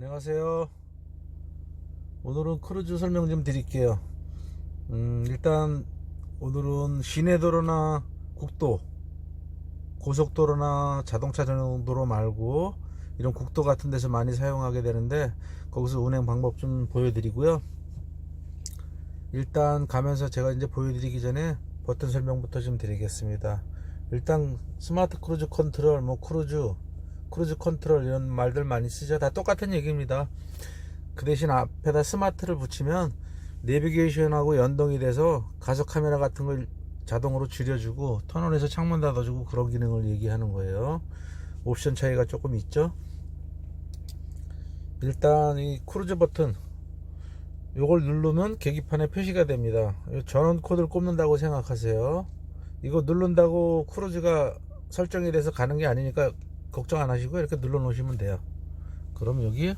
안녕하세요. 오늘은 크루즈 설명 좀 드릴게요. 음, 일단 오늘은 시내도로나 국도, 고속도로나 자동차 전용도로 말고 이런 국도 같은 데서 많이 사용하게 되는데 거기서 운행 방법 좀 보여드리고요. 일단 가면서 제가 이제 보여드리기 전에 버튼 설명부터 좀 드리겠습니다. 일단 스마트 크루즈 컨트롤, 뭐 크루즈, 크루즈 컨트롤 이런 말들 많이 쓰죠. 다 똑같은 얘기입니다. 그 대신 앞에다 스마트를 붙이면 내비게이션하고 연동이 돼서 가속 카메라 같은 걸 자동으로 줄여주고 터널에서 창문 닫아주고 그런 기능을 얘기하는 거예요. 옵션 차이가 조금 있죠. 일단 이 크루즈 버튼 요걸 누르면 계기판에 표시가 됩니다. 이 전원 코드를 꼽는다고 생각하세요. 이거 누른다고 크루즈가 설정이 돼서 가는 게 아니니까 걱정 안 하시고 이렇게 눌러 놓으시면 돼요. 그럼 여기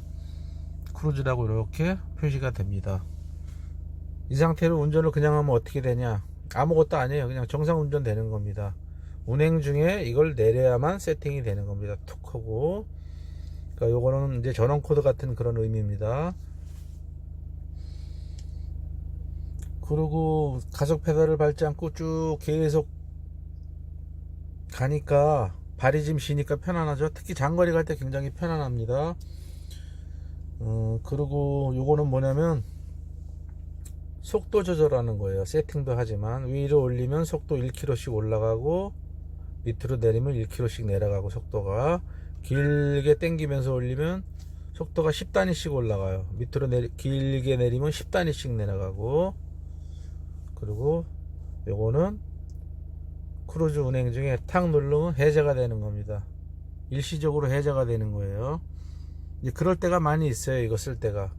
크루즈라고 이렇게 표시가 됩니다. 이 상태로 운전을 그냥 하면 어떻게 되냐? 아무것도 아니에요. 그냥 정상 운전 되는 겁니다. 운행 중에 이걸 내려야만 세팅이 되는 겁니다. 툭 하고. 그러니까 요거는 이제 전원 코드 같은 그런 의미입니다. 그리고 가속 페달을 밟지 않고 쭉 계속 가니까 발이 좀 쉬니까 편안하죠. 특히 장거리 갈 때 굉장히 편안합니다. 어, 그리고 요거는 뭐냐면 속도 조절하는 거예요. 세팅도 하지만 위로 올리면 속도 1km씩 올라가고 밑으로 내리면 1km씩 내려가고 속도가 길게 당기면서 올리면 속도가 10단위씩 올라가요. 밑으로 내리, 길게 내리면 10단위씩 내려가고 그리고 요거는 크루즈 운행 중에 탁 누르면 해제가 되는 겁니다. 일시적으로 해제가 되는 거예요. 이제 그럴 때가 많이 있어요. 이거 쓸 때가.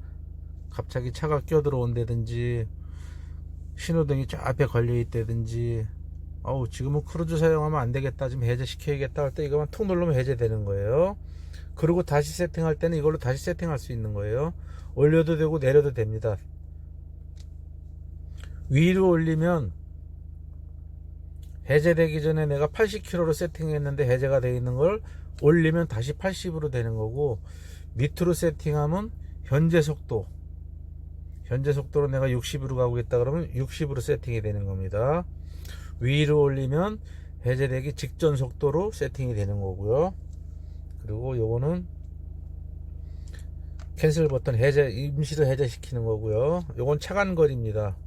갑자기 차가 끼어들어온다든지, 신호등이 저 앞에 걸려 있다든지, 어우, 지금은 크루즈 사용하면 안 되겠다. 좀 해제시켜야겠다 할 때 이거만 툭 누르면 해제되는 거예요. 그리고 다시 세팅할 때는 이걸로 다시 세팅할 수 있는 거예요. 올려도 되고 내려도 됩니다. 위로 올리면 해제되기 전에 내가 80km로 세팅했는데 해제가 되어 있는 걸 올리면 다시 80으로 되는 거고 밑으로 세팅하면 현재 속도 현재 속도로 내가 60으로 가고 있다 그러면 60으로 세팅이 되는 겁니다. 위로 올리면 해제되기 직전 속도로 세팅이 되는 거고요. 그리고 요거는 캔슬 버튼 해제 임시로 해제시키는 거고요. 요건 차간거리입니다.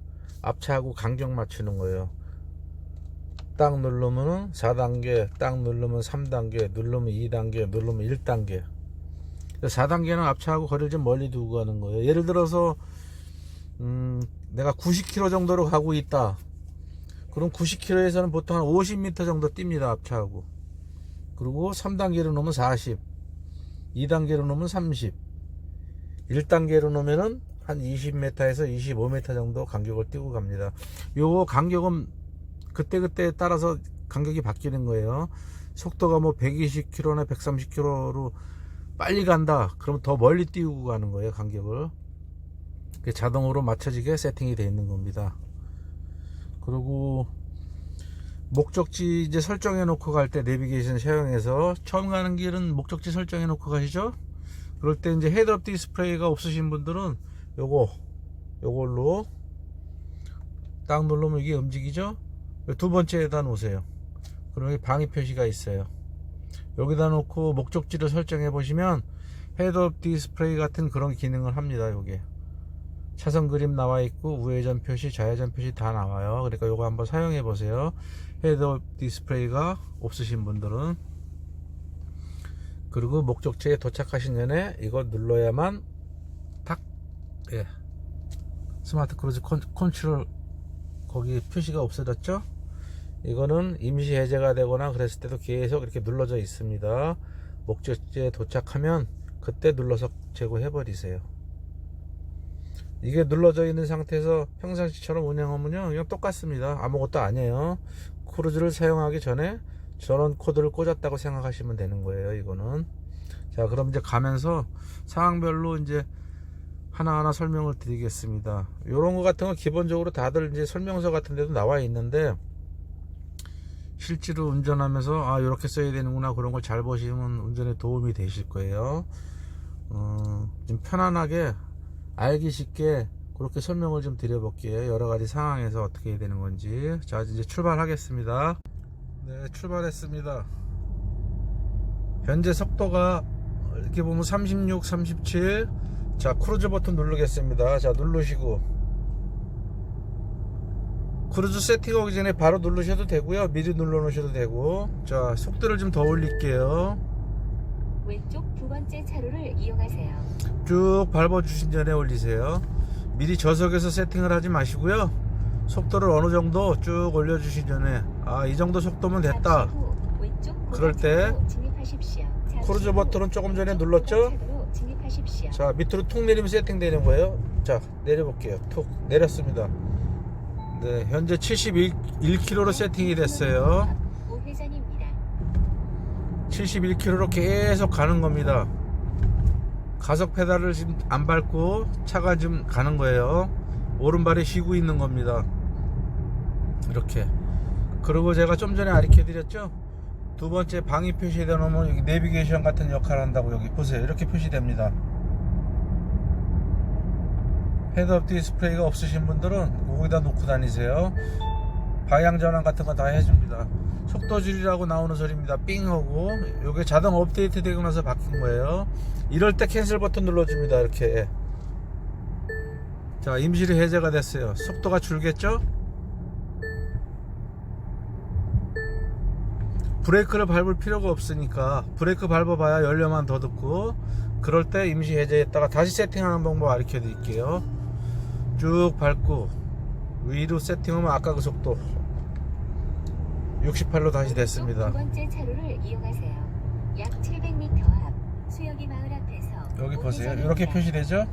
앞차하고 간격 맞추는 거예요 딱 누르면은 4단계, 딱 누르면 3단계, 누르면 2단계, 누르면 1단계. 4단계는 앞차하고 거리를 좀 멀리 두고 가는 거예요. 예를 들어서, 음, 내가 90km 정도로 가고 있다. 그럼 90km에서는 보통 한 50m 정도 뜁니다, 앞차하고. 그리고 3단계로 놓으면 40, 2단계로 놓으면 30, 1단계로 놓으면은 한 20m에서 25m 정도 간격을 띄고 갑니다. 요 간격은 그때그때 따라서 간격이 바뀌는 거예요. 속도가 뭐 120km나 130km로 빨리 간다. 그러면 더 멀리 띄우고 가는 거예요, 간격을. 자동으로 맞춰지게 세팅이 되어 있는 겁니다. 그리고 목적지 이제 설정해 놓고 갈 때 내비게이션 사용해서 처음 가는 길은 목적지 설정해 놓고 가시죠. 그럴 때 이제 헤드업 디스플레이가 없으신 분들은 요거 요걸로 딱 누르면 이게 움직이죠. 두 번째에다 놓으세요. 그럼 여기 방위 표시가 있어요. 여기다 놓고 목적지를 설정해 보시면 헤드업 디스플레이 같은 그런 기능을 합니다. 요게 차선 그림 나와 있고 우회전 표시, 좌회전 표시 다 나와요. 그러니까 요거 한번 사용해 보세요. 헤드업 디스플레이가 없으신 분들은 그리고 목적지에 도착하신 전에 이거 눌러야만 탁 예. 스마트 크루즈 컨, 컨트롤 거기 표시가 없어졌죠? 이거는 임시 해제가 되거나 그랬을 때도 계속 이렇게 눌러져 있습니다. 목적지에 도착하면 그때 눌러서 제거해 버리세요. 이게 눌러져 있는 상태에서 평상시처럼 운영하면요 그냥 똑같습니다. 아무것도 아니에요. 크루즈를 사용하기 전에 전원 코드를 꽂았다고 생각하시면 되는 거예요. 이거는 자 그럼 이제 가면서 상황별로 이제 하나하나 설명을 드리겠습니다. 이런 거 같은 건 기본적으로 다들 이제 설명서 같은 데도 나와 있는데 실제로 운전하면서 아 이렇게 써야 되는구나 그런 걸 잘 보시면 운전에 도움이 되실 거예요 어, 좀 편안하게 알기 쉽게 그렇게 설명을 좀 드려볼게요. 여러 가지 상황에서 어떻게 해야 되는 건지. 자, 이제 출발하겠습니다. 네, 출발했습니다. 현재 속도가 이렇게 보면 36, 37. 자, 크루즈 버튼 누르겠습니다. 자, 누르시고. 크루즈 세팅하기 전에 바로 누르셔도 되고요. 미리 눌러 놓으셔도 되고. 자, 속도를 좀 더 올릴게요. 왼쪽 두 번째 차로를 이용하세요. 쭉 밟아 주신 전에 올리세요. 미리 저속에서 세팅을 하지 마시고요. 속도를 어느 정도 쭉 올려 주신 전에 아 이 정도 속도면 됐다. 그럴 때 크루즈 후 버튼은 조금 전에 눌렀죠? 자 밑으로 툭 내리면 세팅되는 거예요. 자 내려볼게요. 툭 내렸습니다. 네 현재 71km로 세팅이 됐어요. 우회전입니다. 71km로 계속 가는 겁니다. 가속 페달을 지금 안 밟고 차가 지금 가는 거예요. 오른발이 쉬고 있는 겁니다. 이렇게. 그리고 제가 좀 전에 가르쳐 드렸죠? 두 번째 방위 표시되어 놓으면 여기 내비게이션 같은 역할을 한다고 여기 보세요. 이렇게 표시됩니다. 헤드업 디스플레이가 없으신 분들은 거기다 놓고 다니세요. 방향 전환 같은 거 다 해줍니다. 속도 줄이라고 나오는 소리입니다. 삥 하고 요게 자동 업데이트 되고 나서 바뀐 거예요. 이럴 때 캔슬 버튼 눌러줍니다. 이렇게. 자 임시로 해제가 됐어요. 속도가 줄겠죠? 브레이크를 밟을 필요가 없으니까 브레이크 밟아봐야 연료만 더 듣고 그럴 때 임시 해제했다가 다시 세팅하는 방법 가르쳐 드릴게요. 쭉 밟고 위로 세팅하면 아까 그 속도 68로 다시 됐습니다. 두 번째 차로를 이용하세요. 약 700m 앞 수영이 마을 앞에서 여기 보세요. 이렇게 표시되죠?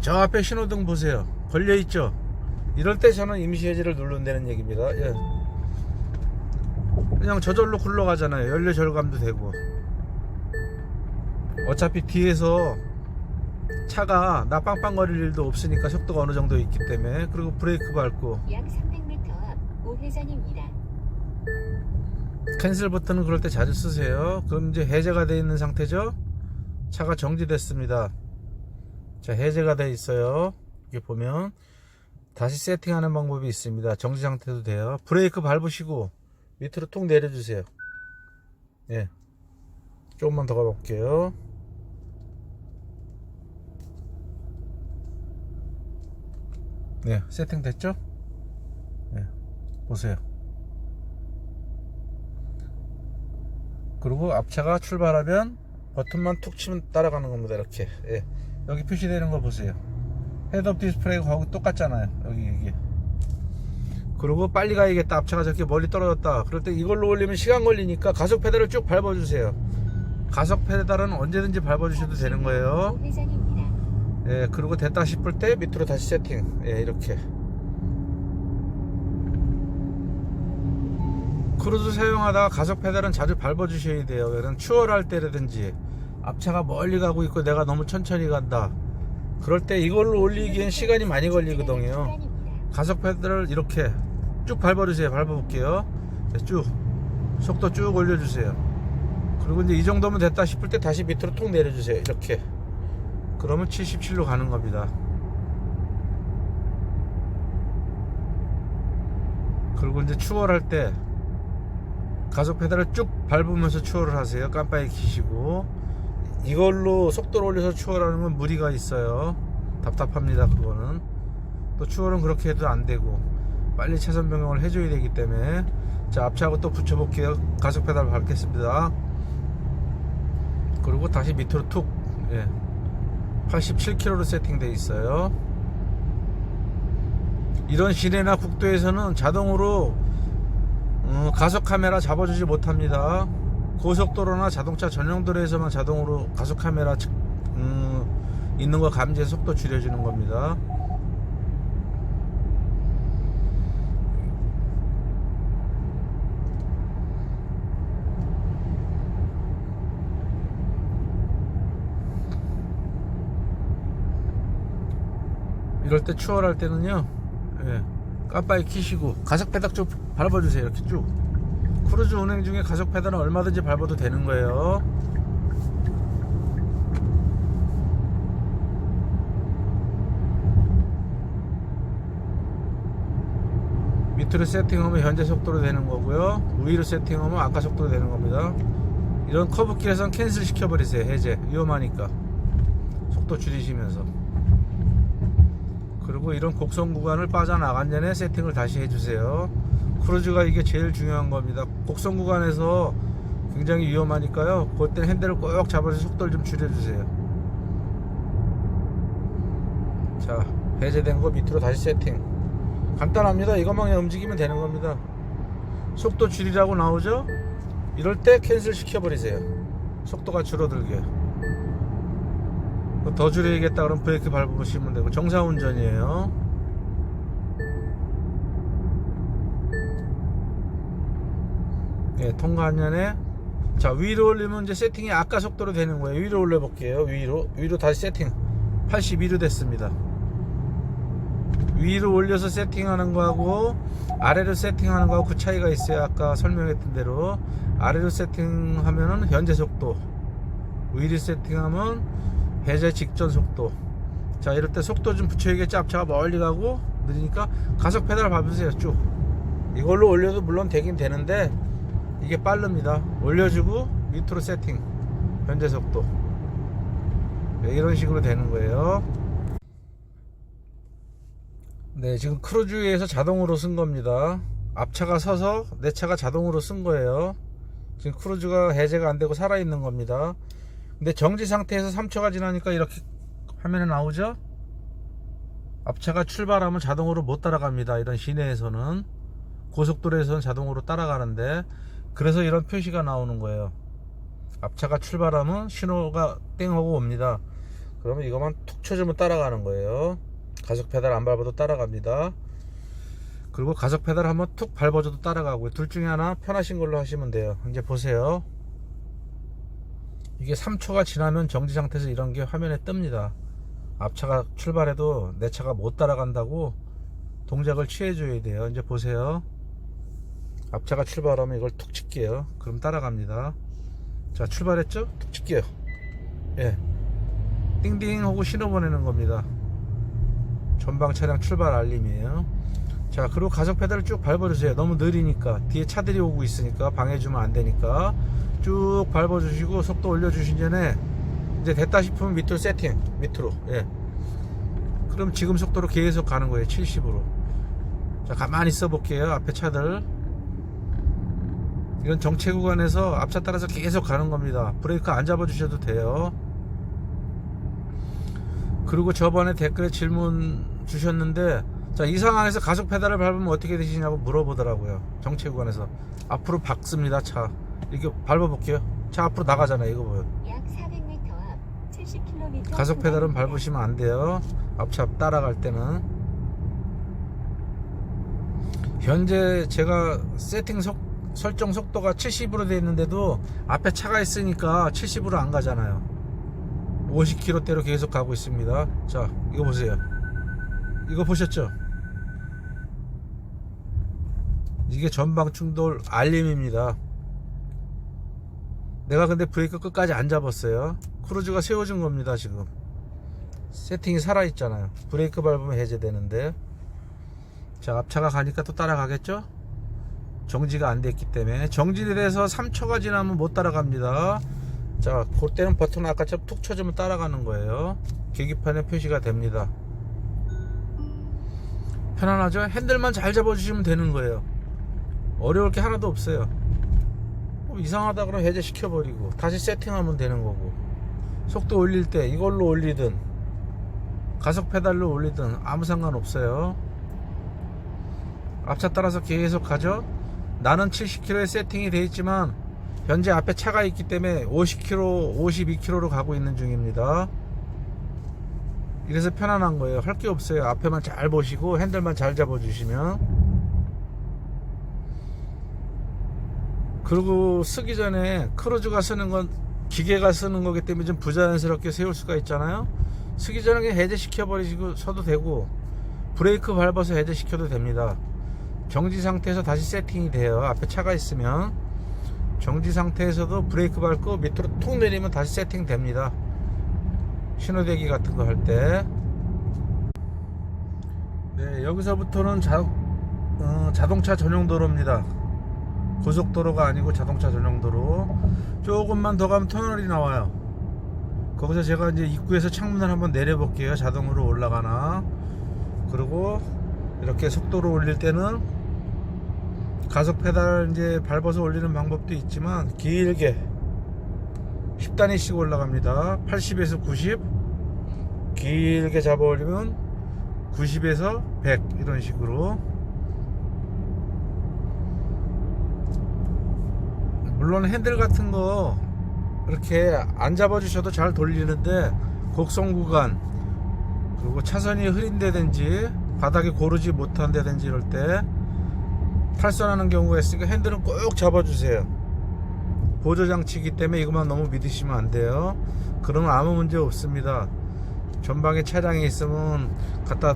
저 앞에 신호등 보세요. 걸려 있죠? 이럴 때 저는 임시 해제를 누른다는 얘기입니다. 예. 그냥 저절로 굴러가잖아요. 연료 절감도 되고. 어차피 뒤에서 차가 나 빵빵거릴 일도 없으니까 속도가 어느 정도 있기 때문에 그리고 브레이크 밟고 약 300m 앞 우회전입니다. 캔슬 버튼은 그럴 때 자주 쓰세요. 그럼 이제 해제가 되어 있는 상태죠? 차가 정지됐습니다. 자, 해제가 되어 있어요. 이렇게 보면 다시 세팅하는 방법이 있습니다. 정지 상태도 돼요. 브레이크 밟으시고 밑으로 툭 내려주세요. 예. 조금만 더 가볼게요. 네, 세팅 됐죠? 네, 보세요. 그리고 앞차가 출발하면 버튼만 툭 치면 따라가는 겁니다 이렇게 예. 여기 표시되는 거 보세요 헤드업 디스플레이가 거기 똑같잖아요 여기 이게 그리고 빨리 가야겠다 앞차가 저렇게 멀리 떨어졌다 그럴 때 이걸로 올리면 시간 걸리니까 가속 페달을 쭉 밟아주세요 가속 페달은 언제든지 밟아주셔도 되는 거예요 우회전입니다. 예, 그리고 됐다 싶을 때 밑으로 다시 세팅. 예, 이렇게. 크루즈 사용하다가 가속 페달은 자주 밟아 주셔야 돼요. 그런 추월할 때라든지 앞차가 멀리 가고 있고 내가 너무 천천히 간다. 그럴 때 이걸로 올리기엔 시간이 많이 걸리거든요. 가속 페달을 이렇게 쭉 밟아 주세요. 밟아 볼게요. 네, 쭉. 속도 쭉 올려 주세요. 그리고 이제 이 정도면 됐다 싶을 때 다시 밑으로 통 내려 주세요. 이렇게 그러면 77로 가는 겁니다. 그리고 이제 추월할 때 가속 페달을 쭉 밟으면서 추월을 하세요. 깜빡이 키시고. 이걸로 속도를 올려서 추월하는 건 무리가 있어요. 답답합니다 그거는. 또 추월은 그렇게 해도 안 되고. 빨리 차선 변경을 해줘야 되기 때문에. 자 앞차하고 또 붙여볼게요. 가속 페달 밟겠습니다. 그리고 다시 밑으로 툭. 예. 87km로 세팅되어 있어요. 이런 시내나 국도에서는 자동으로 어, 가속 카메라 잡아주지 못합니다. 고속도로나 자동차 전용도로에서만 자동으로 가속 카메라 측- 음, 있는 거 감지해서 속도 줄여주는 겁니다 이럴 때 추월할 때는요 예, 까빠이 키시고 가속 페달 쭉 밟아주세요 이렇게 쭉. 크루즈 운행 중에 가속 페달은 얼마든지 밟아도 되는 거예요. 밑으로 세팅하면 현재 속도로 되는 거고요. 위로 세팅하면 아까 속도로 되는 겁니다. 이런 커브길에선 캔슬 시켜버리세요 해제. 위험하니까. 속도 줄이시면서. 그리고 이런 곡선 구간을 빠져나간 전에 세팅을 다시 해주세요. 크루즈가 이게 제일 중요한 겁니다. 곡선 구간에서 굉장히 위험하니까요. 그때 핸들을 꼭 잡아서 속도를 좀 줄여주세요. 자 해제된 거 밑으로 다시 세팅. 간단합니다. 이것만 움직이면 되는 겁니다. 속도 줄이라고 나오죠? 이럴 때 캔슬 시켜버리세요. 속도가 줄어들게 더 줄여야겠다 그럼 브레이크 밟으시면 되고 정상 운전이에요. 예, 통과한 년에 자 위로 올리면 이제 세팅이 아까 속도로 되는 거예요. 위로 올려 볼게요. 위로. 위로 다시 세팅. 82로 됐습니다. 위로 올려서 세팅하는 거하고 아래로 세팅하는 거하고 그 차이가 있어요. 아까 설명했던 대로. 아래로 세팅하면은 현재 속도. 위로 세팅하면 해제 직전 속도. 자 이럴 때 속도 좀 붙여야겠지? 앞차가 멀리 가고 느리니까 가속 페달 밟으세요 쭉. 이걸로 올려도 물론 되긴 되는데 이게 빠릅니다. 올려주고 밑으로 세팅. 현재 속도. 네, 이런 식으로 되는 거예요. 네 지금 크루즈에서 자동으로 쓴 겁니다. 앞차가 서서 내 차가 자동으로 쓴 거예요. 지금 크루즈가 해제가 안 되고 살아있는 겁니다 근데 정지 상태에서 3초가 지나니까 이렇게 화면에 나오죠? 앞차가 출발하면 자동으로 못 따라갑니다. 이런 시내에서는. 고속도로에서는 자동으로 따라가는데. 그래서 이런 표시가 나오는 거예요. 앞차가 출발하면 신호가 땡 하고 옵니다. 그러면 이것만 툭 쳐주면 따라가는 거예요. 가속 페달 안 밟아도 따라갑니다. 그리고 가속 페달 한번 툭 밟아줘도 따라가고요. 둘 중에 하나 편하신 걸로 하시면 돼요. 이제 보세요 이게 3초가 지나면 정지 상태에서 이런 게 화면에 뜹니다. 앞차가 출발해도 내 차가 못 따라간다고 동작을 취해 줘야 돼요. 이제 보세요. 앞차가 출발하면 이걸 툭 칠게요. 그럼 따라갑니다. 자 출발했죠? 툭 칠게요. 예. 띵띵 하고 신호 보내는 겁니다. 전방 차량 출발 알림이에요. 자 그리고 가속 페달을 쭉 밟아주세요. 너무 느리니까. 뒤에 차들이 오고 있으니까 방해주면 안 되니까 쭉 밟아주시고 속도 올려주신 전에 이제 됐다 싶으면 밑으로 세팅 밑으로 예 그럼 지금 속도로 계속 가는 거예요 70으로 자 가만히 있어 볼게요 앞에 차들 이건 정체 구간에서 앞차 따라서 계속 가는 겁니다 브레이크 안 잡아 주셔도 돼요 그리고 저번에 댓글에 질문 주셨는데 자, 이 상황에서 가속 페달을 밟으면 어떻게 되시냐고 물어보더라고요. 정체 구간에서. 앞으로 박습니다, 차. 이렇게 밟아볼게요. 차 앞으로 나가잖아요, 이거 보여. 약 400m 앞 70km 가속 페달은 밟으시면 안 돼요. 앞차 따라갈 때는. 현재 제가 세팅 속, 설정 속도가 70으로 되어 있는데도 앞에 차가 있으니까 70으로 안 가잖아요. 50km대로 계속 가고 있습니다. 자, 이거 보세요. 이거 보셨죠? 이게 전방 충돌 알림입니다. 내가 근데 브레이크 끝까지 안 잡았어요. 크루즈가 세워준 겁니다, 지금. 세팅이 살아있잖아요. 브레이크 밟으면 해제되는데. 자, 앞차가 가니까 또 따라가겠죠? 정지가 안 됐기 때문에. 정지돼서 3초가 지나면 못 따라갑니다. 자, 그때는 버튼 아까처럼 툭 쳐주면 따라가는 거예요. 계기판에 표시가 됩니다. 편안하죠? 핸들만 잘 잡아주시면 되는 거예요. 어려울 게 하나도 없어요. 뭐 이상하다 그러면 해제 시켜버리고 다시 세팅하면 되는 거고 속도 올릴 때 이걸로 올리든 가속 페달로 올리든 아무 상관 없어요. 앞차 따라서 계속 가죠. 나는 70km에 세팅이 되어 있지만 현재 앞에 차가 있기 때문에 50km, 52km로 가고 있는 중입니다. 이래서 편안한 거예요. 할 게 없어요. 앞에만 잘 보시고 핸들만 잘 잡아주시면. 그리고 쓰기 전에 크루즈가 쓰는 건 기계가 쓰는 거기 때문에 좀 부자연스럽게 세울 수가 있잖아요. 쓰기 전에 그냥 해제 시켜 버리시고 서도 되고 브레이크 밟아서 해제 시켜도 됩니다. 정지 상태에서 다시 세팅이 돼요. 앞에 차가 있으면 정지 상태에서도 브레이크 밟고 밑으로 툭 내리면 다시 세팅 됩니다. 신호대기 같은 거 할 때. 네, 여기서부터는 자, 어, 자동차 전용 도로입니다. 고속도로가 아니고 자동차 전용 도로. 조금만 더 가면 터널이 나와요. 거기서 제가 이제 입구에서 창문을 한번 내려볼게요. 자동으로 올라가나. 그리고 이렇게 속도를 올릴 때는 가속 페달 이제 밟아서 올리는 방법도 있지만 길게 10단위씩 올라갑니다. 80에서 90 길게 잡아 올리면 90에서 100 이런 식으로 물론 핸들 같은 거 이렇게 안 잡아 주셔도 잘 돌리는데 곡선 구간 그리고 차선이 흐린다든지 바닥이 고르지 못한다든지 이럴 때 탈선하는 경우가 있으니까 핸들은 꼭 잡아주세요. 보조장치이기 때문에 이것만 너무 믿으시면 안 돼요. 그러면 아무 문제 없습니다. 전방에 차량이 있으면 갖다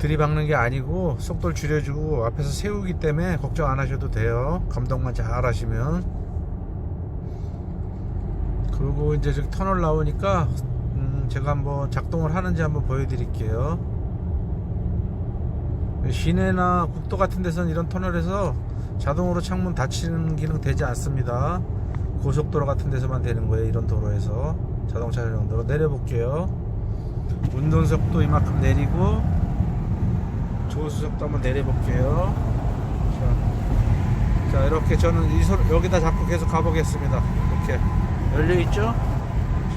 들이박는 게 아니고 속도를 줄여주고 앞에서 세우기 때문에 걱정 안 하셔도 돼요. 감독만 잘 하시면. 그리고 이제 저기 터널 나오니까 음, 제가 한번 작동을 하는지 한번 보여드릴게요. 시내나 국도 같은 데서는 이런 터널에서 자동으로 창문 닫히는 기능 되지 않습니다. 고속도로 같은 데서만 되는 거예요. 이런 도로에서 자동차 전용도로 내려볼게요. 운전석도 이만큼 내리고 조수석도 한번 내려볼게요. 자, 자 이렇게 저는 이손 여기다 잡고 계속 가보겠습니다. 이렇게 열려 있죠?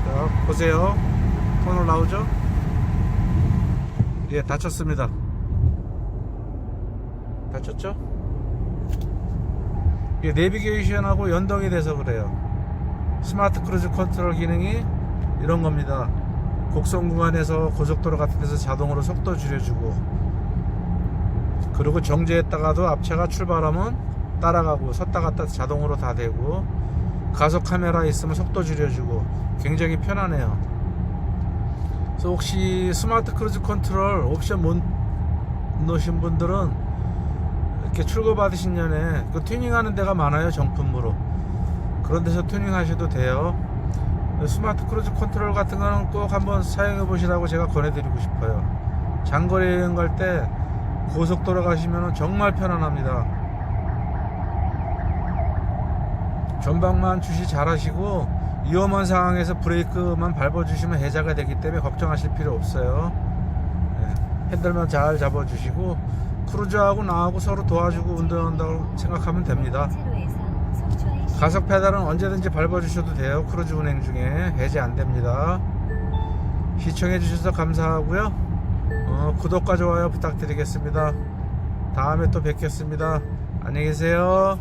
자 보세요. 터널 나오죠? 예, 닫혔습니다. 닫혔죠? 이게 내비게이션하고 연동이 돼서 그래요. 스마트 크루즈 컨트롤 기능이 이런 겁니다. 곡선 구간에서 고속도로 같은 데서 자동으로 속도 줄여주고 그리고 정지했다가도 앞차가 출발하면 따라가고 섰다 갔다 자동으로 다 되고 가속 카메라 있으면 속도 줄여주고 굉장히 편하네요. 그래서 혹시 스마트 크루즈 컨트롤 옵션 못 넣으신 분들은 이렇게 출고 받으신 년에 그 튜닝하는 데가 많아요 정품으로. 그런 데서 튜닝 하셔도 돼요. 스마트 크루즈 컨트롤 같은 거는 꼭 한번 사용해 보시라고 제가 권해드리고 싶어요. 장거리 여행 갈 때 고속도로 가시면 정말 편안합니다 전방만 주시 잘 하시고 위험한 상황에서 브레이크만 밟아 주시면 해자가 되기 때문에 걱정하실 필요 없어요 네, 핸들만 잘 잡아 주시고 크루즈하고 나하고 서로 도와주고 운전한다고 생각하면 됩니다. 가속 페달은 언제든지 밟아주셔도 돼요. 크루즈 운행 중에 해제 안 됩니다. 시청해 주셔서 감사하고요. 어, 구독과 좋아요 부탁드리겠습니다. 다음에 또 뵙겠습니다. 안녕히 계세요.